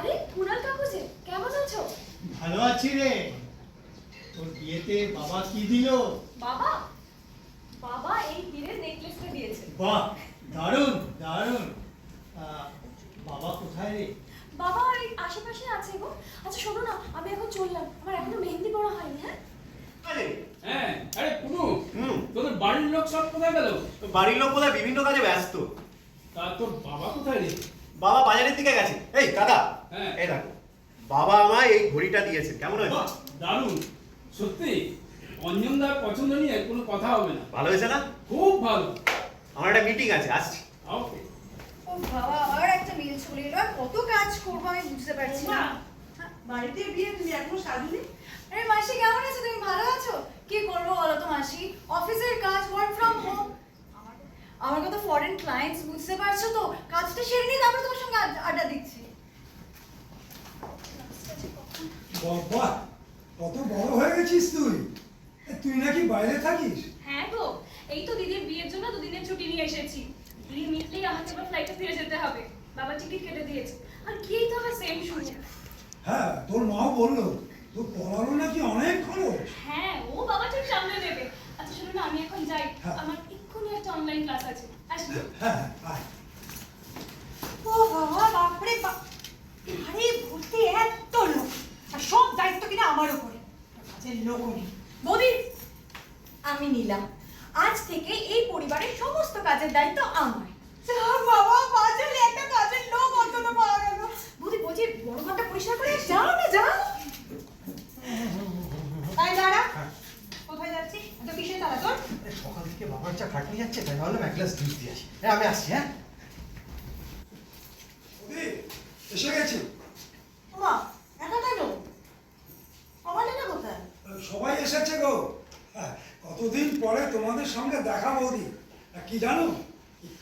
আরে কুনাল কাকু যে কেমন আছো? ভালো আছি রে। তোর বিয়েতে বাবা কি দিল? বাবা? বাবা এই হীরের নেকলেসটা দিয়েছে। বাহ দারুণ দারুণ। আহ, বাবা কোথায় রে? বাবা এই আশেপাশে আছে গো। আচ্ছা শোনো না আমি এখন চললাম। আমার এখনও মেহেন্দি পড়া হয়নি হ্যাঁ? আরে হ্যাঁ আরে পুনু হুম। তোদের বাড়ির লোক সব কোথায় গেল? বাড়ির লোক বোধহয় বিভিন্ন কাজে ব্যস্ত। তা তোর বাবা কোথায় রে? বাবা বাজারের দিকে গেছে। এই দাদা হ্যাঁ। এই দেখো বাবা আমায় এই ঘড়িটা দিয়েছে কেমন হয়েছে? দারুণ। সত্যি অঞ্জনদার পছন্দ নিয়ে কোনো কথা হবে না। ভালো হয়েছে না? খুব ভালো। আমার একটা মিটিং আছে আসছি। ওকে। ও বাবা আবার একটা মেল চলে এলো কত কাজ করব আমি বুঝতে পারছি না। বাড়িতে বিয়ে তুমি এখনও সাজুনি? আরে মাসি কেমন আছো? তুমি ভালো আছো? কি করব বলো তো মাসি? অফিসের কাজ ওয়ার্ক ফ্রম আমার কত ফরেন ক্লায়েন্টস বুঝতে পারছ তো? কাজটা সেরে নিয়ে তারপর তোমার সঙ্গে আড্ডা দিচ্ছি। বাবা কত বড় হয়ে গেছিস তুই? তুই নাকি বাইরে থাকিস? হ্যাঁ গো এই তো দিদির বিয়ের জন্য দুদিনের ছুটি নিয়ে এসেছি। বিয়ে মিটলেই আমাকে এবার ফ্লাইটে ফিরে যেতে হবে। বাবা টিকিট কেটে দিয়েছে। আর গিয়েই তো হবে সেম শুরু? হ্যাঁ তোর মাও বলল তোর পড়ানো নাকি অনেক খরচ। হ্যাঁ ও বাবা ঠিক সামলে দেবে আচ্ছা শোনো না আমি এখন যাই। হ্যাঁ। আমার অনলাইন ক্লাস আছে। হ্যাঁ হ্যাঁ আয়। ও বাবা বাপরে বাপ। আরে ভর্তি এত লোক। আর সব দায়িত্ব কিনা আমার উপরে। কাজের লোক নেই। বৌদি আমি নিলাম। আজ থেকে এই পরিবারের সমস্ত কাজের দায়িত্ব আমার। বাবা বাজারে একটা কাজের লোক অন্তত পাওয়া গেল। বৌদি বলছি বড় ঘরটা পরিষ্কার করে যাও না যাও। তাই দাঁড়া। তারা? তোর সকাল থেকে বাবার চা খাটনি যাচ্ছে তাই ভাবলাম এক গ্লাস জুস দিয়ে আসি। হ্যাঁ আমি আসছি হ্যাঁ। এসে গেছি? মা একা কেন? কমালিনা কোথায়? সবাই এসেছে গো। হ্যাঁ, কতদিন পরে তোমাদের সঙ্গে দেখা বৌদি। আর কি জানো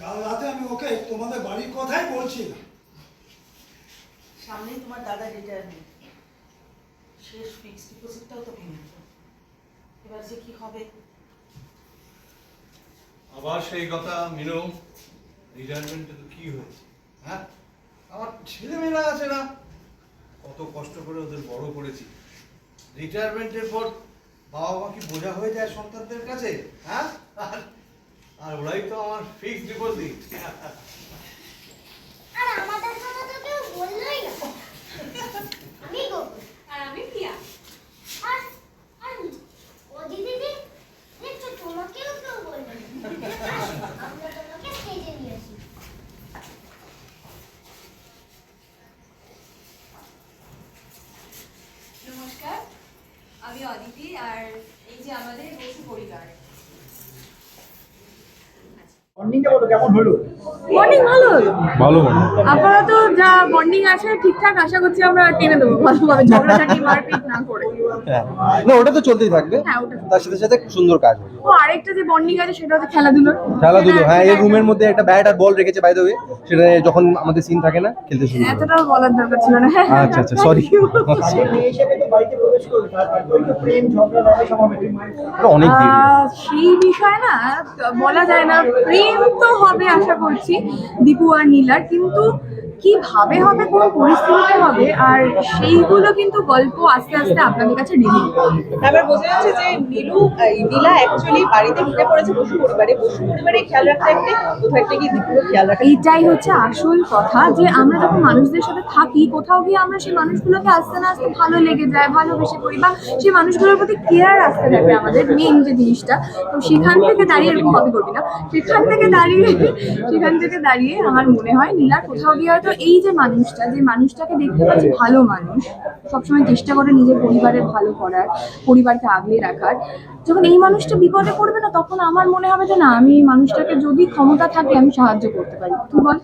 কাল রাতে আমি ওকে তোমাদের বাড়ির কথাই বলছিলাম। সামনেই তোমার দাদা রিটায়ারমেন্ট শেষ ফিক্সড ডিপোজিটটাও তো ভেঙে এবার যে কি হবে? আবার সেই কথা মিনো। রিটায়ারমেন্টে তো কি হয়েছে? হ্যাঁ? আমার ছেলেমেয়েরা আছে না? কত কষ্ট করে ওদের বড় করেছি। রিটায়ারমেন্টের পর বাবা মা কি বোঝা হয়ে যায় সন্তানদের কাছে? হ্যাঁ? আর আর ওরাই তো আমার ফিক্সড ডিপোজিট আর আমাদের কথা তো কেউ বললোই না। আমি গোকুল আর আমি প্রিয়া আর আর ও দিদি দেখছ তোমাকেও কেউ বলল না আসো, আমরা তোমাকে সেজে নিয়ে আসি নমস্কার আমি আর এই যে আমাদের বসু পরিবার। বন্ডিং ভালো। ভালো আপাতত যা বন্ডিং আছে ঠিকঠাক আশা করছি আমরা টেনে দেবো। ভালোভাবে ঝগড়াঝাটি মারপিট না করে। হ্যাঁ না ওটা তো চলতেই থাকবে। হ্যাঁ, তার সাথে সাথে সুন্দর কাজ হবে ও আরেকটা যে বন্ডিং আছে সেটা হচ্ছে খেলাধুলো। খেলাধুলো হ্যাঁ এই রুমের মধ্যে একটা ব্যাট আর বল রেখেছে বাই দ্য ওয়ে সেটা যখন আমাদের সিন থাকে না খেলতে শুরু করে এতটাও বলার দরকার ছিল না। আচ্ছা আচ্ছা সরি সেই বিষয় না, বলা যায় না, প্রেম তো হবে আশা করছি, দীপু আর নীলার, কিন্তু কীভাবে হবে কোন পরিস্থিতিতে হবে আর সেইগুলো কিন্তু গল্প আস্তে আস্তে আপনাদের কাছে রিভিল তারপর বোঝা যাচ্ছে যে নীলু নীলা অ্যাকচুয়ালি বাড়িতে ঢুকে পড়েছে বসু পরিবারে। বসু পরিবারে খেয়াল রাখতে রাখতে কোথাও একটা গিয়ে দীপুরও খেয়াল রাখা এইটাই হচ্ছে আসল কথা যে আমরা যখন মানুষদের সাথে থাকি কোথাও গিয়ে আমরা সেই মানুষগুলোকে আস্তে না আস্তে ভালো লেগে যায় ভালোবেসে পড়ি বা সেই মানুষগুলোর প্রতি কেয়ার আসতে থাকে আমাদের মেন যে জিনিসটা তো সেখান থেকে দাঁড়িয়ে এরকম কপি করবি না। সেখান থেকে দাঁড়িয়ে সেখান থেকে দাঁড়িয়ে আমার মনে হয় নীলা কোথাও গিয়ে হয়তো এই যে মানুষটা, যে মানুষটাকে দেখতে পাচ্ছি ভালো মানুষ, সবসময় চেষ্টা করে নিজের পরিবারের ভালো করার, পরিবারকে আগলে রাখার। যখন এই মানুষটা বিপদে পড়বে না, তখন আমার মনে হবে যে না, আমি এই মানুষটাকে যদি ক্ষমতা থাকে, আমি সাহায্য করতে পারি। তুই বল।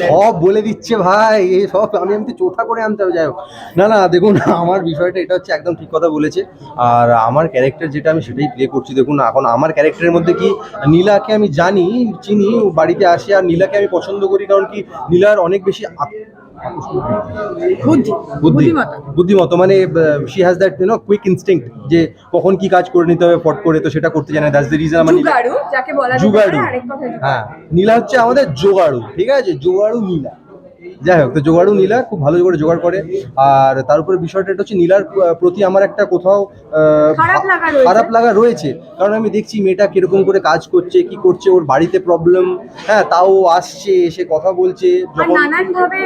সব বলে দিচ্ছে ভাই, এই সব আমি এমনি চোখা করে আনতে হবে, যাই হোক। না না, দেখুন, আমার বিষয়টা এটা হচ্ছে একদম ঠিক কথা বলেছে। আর আমার ক্যারেক্টার যেটা আমি সেটাই প্লে করছি। দেখুন, এখন আমার ক্যারেক্টারের মধ্যে কি নীলাকে আমি জানি, চিনি বাড়িতে আসি, আর নীলাকে আমি পছন্দ করি, কারণ কি নীলার অনেক বেশি বুদ্ধিমত্তা। মানে she has that you know quick instinct যে কখন কি কাজ করে নিতে হবে ফট করে তো সেটা করতে জানে দ্যাটস দ্য রিজন আমার জুগাড়ু। হ্যাঁ নীলা হচ্ছে আমাদের জোগাড়ু ঠিক আছে? জোগাড়ু নীলা। যাই হোক তো জোগাড়ও নীলা খুব ভালো করে জোগাড় করে। আর তার উপরে বিষয়টা এটা হচ্ছে নীলার প্রতি আমার একটা কোথাও খারাপ লাগা রয়েছে। খারাপ লাগা রয়েছে। কারণ আমি দেখছি মেয়েটা কীরকম করে কাজ করছে কি করছে ওর বাড়িতে প্রবলেম হ্যাঁ তাও আসছে এসে কথা বলছে নানান ভাবে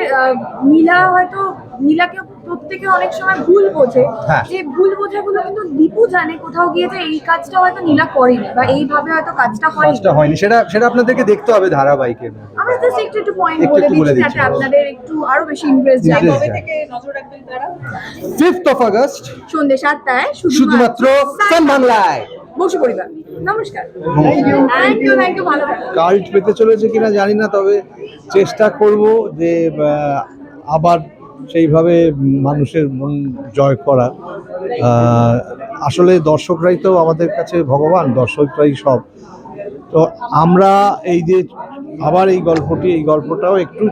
নীলা হয়তো নীলাকে প্রত্যেকে অনেক সময় ভুল বোঝে। হ্যাঁ। যে ভুল বোঝাগুলো কিন্তু দীপু জানে কোথাও গিয়ে যে এই কাজটা হয়তো নীলা করেনি বা এইভাবে হয়তো কাজটা হয়নি। কাজটা হয়নি। সেটা সেটা আপনাদেরকে দেখতে হবে ধারাবাহিকের মধ্যে। আমরা জাস্ট একটু একটু পয়েন্ট বলে দিচ্ছি। যাতে আপনাদের একটু আরও বেশি ইমপ্রেস যায়। কবে থেকে নজর রাখবেন তারা? ফিফথ অফ আগস্ট সন্ধ্যে সাতটায় শুধুমাত্র সান বাংলায়। বসু পরিবার। নমস্কার। থ্যাংক ইউ থ্যাংক ইউ ভালো থাকবেন। কাল্ট পেতে চলেছে কিনা জানি না তবে চেষ্টা করব যে আহ, আবার সেইভাবে মানুষের মন জয় করা। আসলে দর্শকরাই তো আমাদের কাছে ভগবান, দর্শকরাই সব। তো আমরা এই যে আবার এই গল্পটি, এই গল্পটাও একটু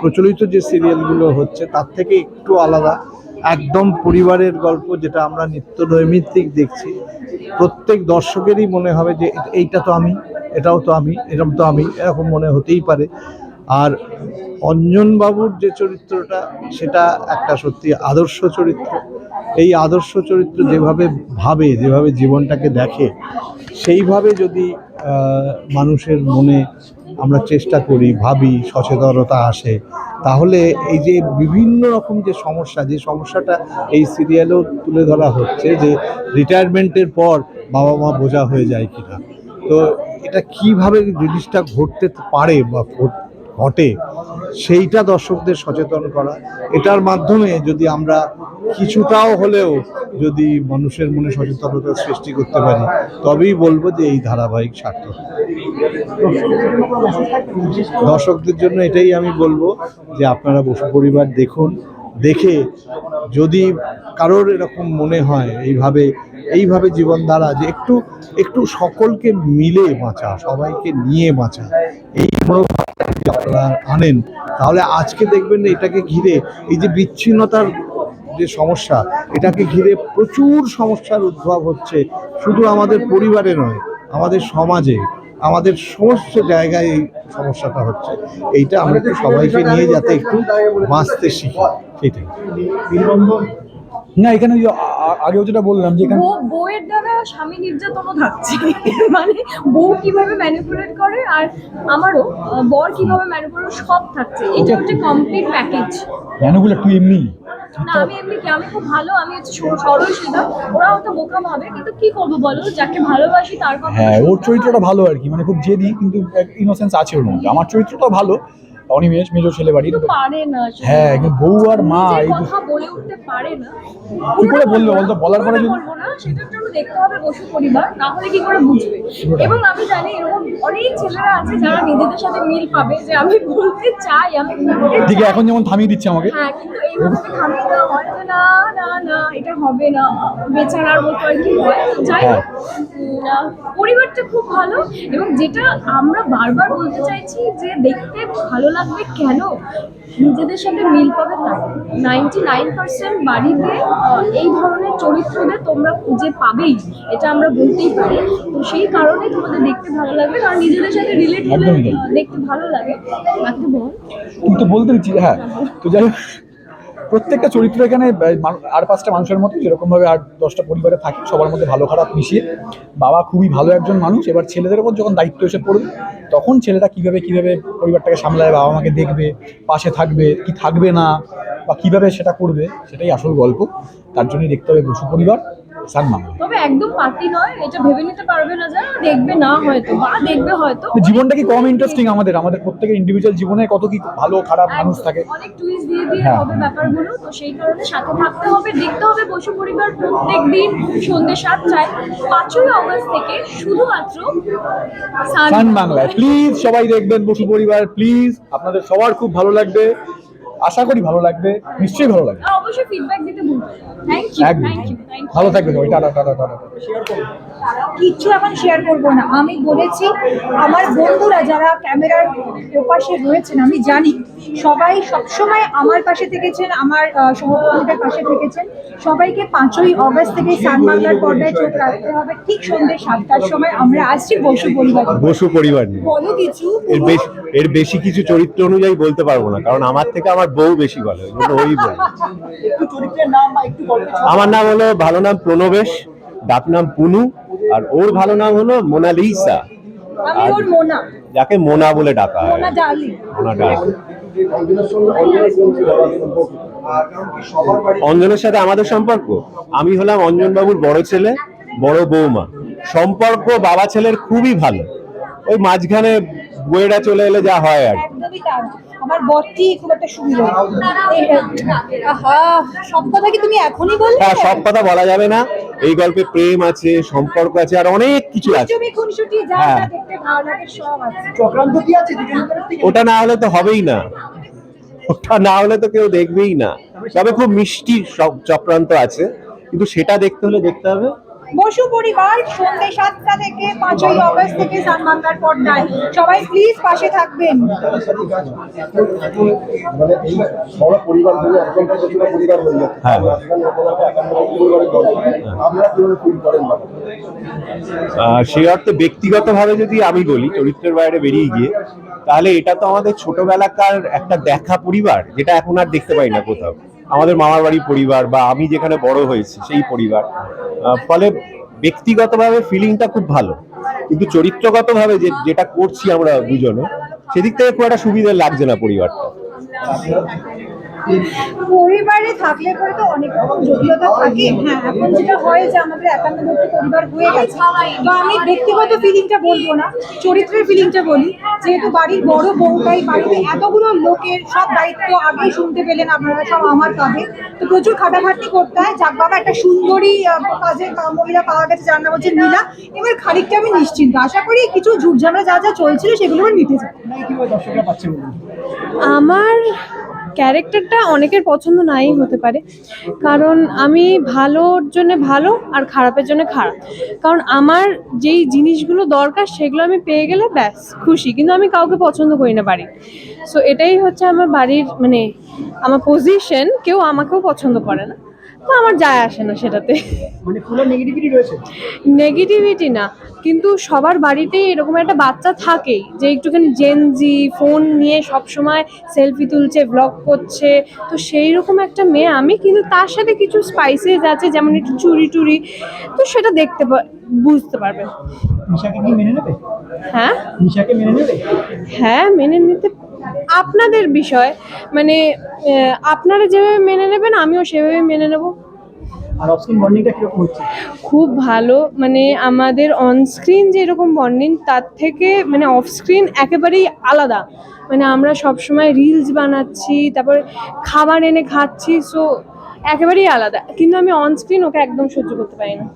প্রচলিত যে সিরিয়ালগুলো হচ্ছে, তার থেকে একটু আলাদা। একদম পরিবারের গল্প যেটা আমরা নিত্য নৈমিত্তিক দেখছি। প্রত্যেক দর্শকেরই মনে হবে যে এইটা তো আমি, এটাও তো আমি এরকম তো আমি, এরকম মনে হতেই পারে। আর অঞ্জনবাবুর যে চরিত্রটা, সেটা একটা সত্যি আদর্শ চরিত্র। এই আদর্শ চরিত্র যেভাবে ভাবে, যেভাবে জীবনটাকে দেখে, সেইভাবে যদি মানুষের মনে আমরা চেষ্টা করি, ভাবি, সচেতনতা আসে, তাহলে এই যে বিভিন্ন রকম যে সমস্যা, যে সমস্যাটা এই সিরিয়ালেও তুলে ধরা হচ্ছে যে রিটায়ারমেন্টের পর বাবা মা বোঝা হয়ে যায় কিনা। তো এটা কীভাবে জিনিসটা ঘটতে পারে বা ঘট- সেইটা দর্শকদের সচেতন করা। এটার মাধ্যমে যদি আমরা কিছুটাও হলেও যদি মানুষের মনে সচেতনতা সৃষ্টি করতে পারি, তবেই বলব যে এই ধারাবাহিক সার্থক। দর্শকদের জন্য এটাই আমি বলব যে আপনারা বসু পরিবার দেখুন, দেখে যদি কারোর এরকম মনে হয় এইভাবে এইভাবে জীবনধারা যে একটু একটু সকলকে মিলে বাঁচা, সবাইকে নিয়ে বাঁচা, এই আপনারা আনেন। তাহলে আজকে দেখবেন এটাকে ঘিরে এই যে বিচ্ছিন্নতার যে সমস্যা, এটাকে ঘিরে প্রচুর সমস্যার উদ্ভব হচ্ছে। শুধু আমাদের পরিবারে নয়, আমাদের সমাজে, আমাদের সমস্ত জায়গায় এই সমস্যাটা হচ্ছে। এইটা আমরা সবাইকে নিয়ে যাতে একটু বাঁচতে শিখি। সেটাই না এখানে ওই আগেও যেটা বললাম যে এখানে বউ বউয়ের দ্বারা স্বামী নির্যাতনও থাকছে। মানে বউ কীভাবে ম্যানিপুলেট করে আর আমারও বর কীভাবে ম্যানিপুলেট সব থাকছে। এটা হচ্ছে কমপ্লিট প্যাকেজ জ্ঞানগুলো একটু এমনি? না আমি এমনি কি? আমি খুব ভালো আমি হচ্ছে সর- সরল সিধা। ওরা হয়তো বোকা ভাবে কিন্তু কি করব বলো? যাকে ভালোবাসি তার কথা হ্যাঁ ওর চরিত্রটা ভালো আর কি মানে খুব জেদি কিন্তু ইনোসেন্স আছে ওর মধ্যে। আমার চরিত্রটা ভালো অনিমেষ মেজো ছেলে বাড়ির পারে না হ্যাঁ কিন্তু বউ আর মা এই কথা বলে উঠতে পারে না কি করে বলবে বলতো বলার পরে যদি সেটার জন্য দেখতে হবে বসু পরিবার না হলে কি করে বুঝবে? এবং আমি জানি এরকম অনেক ছেলেরা আছে যারা নিজেদের সাথে মিল পাবে যে আমি বলতে চাই আমি এখন যেমন থামিয়ে দিচ্ছে আমাকে। হ্যাঁ কিন্তু এইভাবে থামিয়ে দেওয়া হয় যে না না না এটা হবে না। বেচারার মতো আর কি হয়। যাই হোক পরিবারটা খুব ভালো এবং যেটা আমরা বারবার বলতে চাইছি যে দেখতে ভালো লাগবে কেন? নিজেদের সাথে মিল পাবে তাই। নাইনটি নাইন পার্সেন্ট বাড়িতে এই ধরনের চরিত্রদের তোমরা খুঁজে পাবেই এটা আমরা বলতেই পারি। তো সেই কারণে তোমাদের দেখতে ভালো লাগবে কারণ নিজেদের সাথে রিলেট হলে তাই। দেখতে ভালো লাগে। বল। তো বলতে হ্যাঁ তো যাই প্রত্যেকটা চরিত্র এখানে আর পাঁচটা মানুষের মতো, যেরকমভাবে আর দশটা পরিবারে থাকে, সবার মধ্যে ভালো খারাপ মিশিয়ে। বাবা খুবই ভালো একজন মানুষ, এবার ছেলেদের উপর যখন দায়িত্ব এসে পড়বে, তখন ছেলেটা কীভাবে কীভাবে পরিবারটাকে সামলায়, বাবা মাকে দেখবে, পাশে থাকবে, কি থাকবে না, বা কীভাবে সেটা করবে, সেটাই আসল গল্প। তার জন্যই দেখতে হবে বসু পরিবার। সান বাংলা তবে একদম নয় এটা ভেবে নিতে পারবে না যারা দেখবে না হয়তো বা দেখবে হয়তো। জীবনটা কি কম ইন্টারেস্টিং আমাদের? আমাদের প্রত্যেকের ইন্ডিভিজুয়াল জীবনে কত কি ভালো খারাপ মানুষ থাকে। অনেক টুইস্ট দিয়ে দিয়ে হ্যাঁ। হবে ব্যাপারগুলো তো সেই কারণে সাথে থাকতে হবে দেখতে হবে বসু পরিবার প্রত্যেক দিন সন্ধ্যে সাতটায় পাঁচই অগস্ট থেকে শুধুমাত্র সান বাংলায়। প্লিজ সবাই দেখবেন বসু পরিবার প্লিজ আপনাদের সবার খুব ভালো লাগবে। আশা করি ভালো লাগবে নিশ্চয়ই ভালো লাগবে। অবশ্যই ফিডব্যাক দিতে ভুলবেন থ্যাংক ইউ থ্যাংক ইউ ভালো থাকবে সবাই। Tata tata tata. কিচ্ছু এখন শেয়ার করব না। আমি বলেছি আমার বন্ধুরা যারা ক্যামেরার ওপাশে রয়েছেন আমি জানি সবাই সবসময় আমার পাশে থেকেছেন আমার আহ, সহকর্মীদের পাশে থেকেছেন। সবাইকে পাঁচই অগস্ট থেকে সানবাংলার পর্দায় চোখ রাখতে হবে। ঠিক সন্ধ্যে সাতটার সময় আমরা আসছি বসু পরিবার বসু পরিবার বলো কিছু এর বেশি এর বেশি কিছু চরিত্র অনুযায়ী বলতে পারব না কারণ আমার থেকে আমার বউ বেশি বলে ওই জন্য ওই বলে। আমার নাম হলো ভালো নাম প্রণবেশ ডাক নাম পুনু আর ওর ভালো নাম হলো মোনালিসা মোনা। যাকে মোনা বলে ডাকা হয়। মোনা ডাক অঞ্জনের সাথে আমাদের সম্পর্ক? আমি হলাম অঞ্জন বাবুর বড় ছেলে বড় বৌমা। সম্পর্ক বাবা ছেলের খুবই ভালো। ওই মাঝখানে বইয়েরা চলে এলে যা হয় আর আমার বরটি খুব একটা সুবিধা সব কথা কি তুমি এখনই বললে? হ্যাঁ সব কথা বলা যাবে না। এই গল্পে প্রেম আছে সম্পর্ক আছে আর অনেক কিছু আছে। তুমি খুনসুটি যা হ্যাঁ। যা দেখতে ভালো লাগে সব আছে। চক্রান্ত কি আছে ওটা না হলে তো হবেই না। ওটা না হলে তো কেউ দেখবেই না। তবে খুব মিষ্টি সব চক্রান্ত আছে। কিন্তু সেটা দেখতে হলে দেখতে হবে। বসু পরিবার সন্ধ্যে সাতটা থেকে পাঁচই অগস্ট থেকে সানবাংলার পর্দায় সবাই প্লিজ পাশে থাকবেন। সে হয়ে হ্যাঁ। মানে আহ, সেই অর্থে ব্যক্তিগতভাবে যদি আমি বলি চরিত্রের বাইরে বেরিয়ে গিয়ে তাহলে এটা তো আমাদের ছোটবেলাকার একটা দেখা পরিবার যেটা এখন আর দেখতে পাই না কোথাও। আমাদের মামার বাড়ির পরিবার বা আমি যেখানে বড় হয়েছি, সেই পরিবার। ফলে ব্যক্তিগতভাবে ফিলিংটা খুব ভালো। কিন্তু চরিত্রগতভাবে যে, যেটা করছি আমরা দুজনে, সেদিক থেকে খুব একটা সুবিধা লাগছে না পরিবারটা। পরিবারে থাকলে পরে তো অনেক রকম জটিলতা থাকে। হ্যাঁ এখন যেটা হয় যে আমাদের একান্নবর্তী পরিবার হয়ে গেছে তো আমি ব্যক্তিগত ফিলিংটা বলব না, চরিত্রের ফিলিংটা বলি, যেহেতু বাড়ির বড় বউটাই বাড়িতে এতগুলো লোকের সব দায়িত্ব আগেই শুনতে পেলেন আপনারা, সব আমার কাঁধে। তো প্রচুর খাটাখাটনি করতে হয়। যাক, বাবা, একটা সুন্দরী কাজের মহিলা পাওয়া গেছে, যার নাম হচ্ছে নীলা। এবার খানিকটা আমি নিশ্চিন্ত। আশা করি কিছু ঝুটঝামলা যা যা চলছিল সেগুলো মিটে যাবে আমার ক্যারেক্টারটা অনেকের পছন্দ নাই, হতে পারে। কারণ আমি ভালোর জন্য ভালো আর খারাপের জন্য খারাপ। কারণ আমার যেই জিনিসগুলো দরকার সেগুলো আমি পেয়ে গেলে ব্যাস, খুশি। কিন্তু আমি কাউকে পছন্দ করি না বাড়ির। সো এটাই হচ্ছে আমার বাড়ির মানে আমার পজিশন কেউ আমাকেও পছন্দ করে না। তো আমার যায় আসে না সেটাতে। মানে ফুলের নেগেটিভিটি রয়েছে? নেগেটিভিটি না কিন্তু সবার বাড়িতেই এরকম একটা বাচ্চা থাকেই যে একটুখানি জেনজি ফোন নিয়ে সব সময় সেলফি তুলছে ব্লগ করছে। তো সেই রকম একটা মেয়ে আমি কিন্তু তার সাথে কিছু স্পাইসেস আছে যেমন একটু চুরি টুরি তো সেটা দেখতে বুঝতে পারবে। নিশাকে কি মেনে নেবে? হ্যাঁ? মেনে হ্যাঁ মেনে নিতে আপনাদের বিষয় মানে আপনারা যেভাবে মেনে নেবেন আমিও সেভাবে মেনে নেব। আর অফস্ক্রিন বন্ডিংটা কীরকম হচ্ছে? খুব ভালো মানে আমাদের অন স্ক্রিন যেরকম বন্ডিং তার থেকে মানে অফ স্ক্রিন একেবারেই আলাদা। মানে আমরা সবসময় রিলস বানাচ্ছি তারপর খাবার এনে খাচ্ছি সো একেবারেই আলাদা। কিন্তু আমি অন স্ক্রিন ওকে একদম সহ্য করতে পারি না।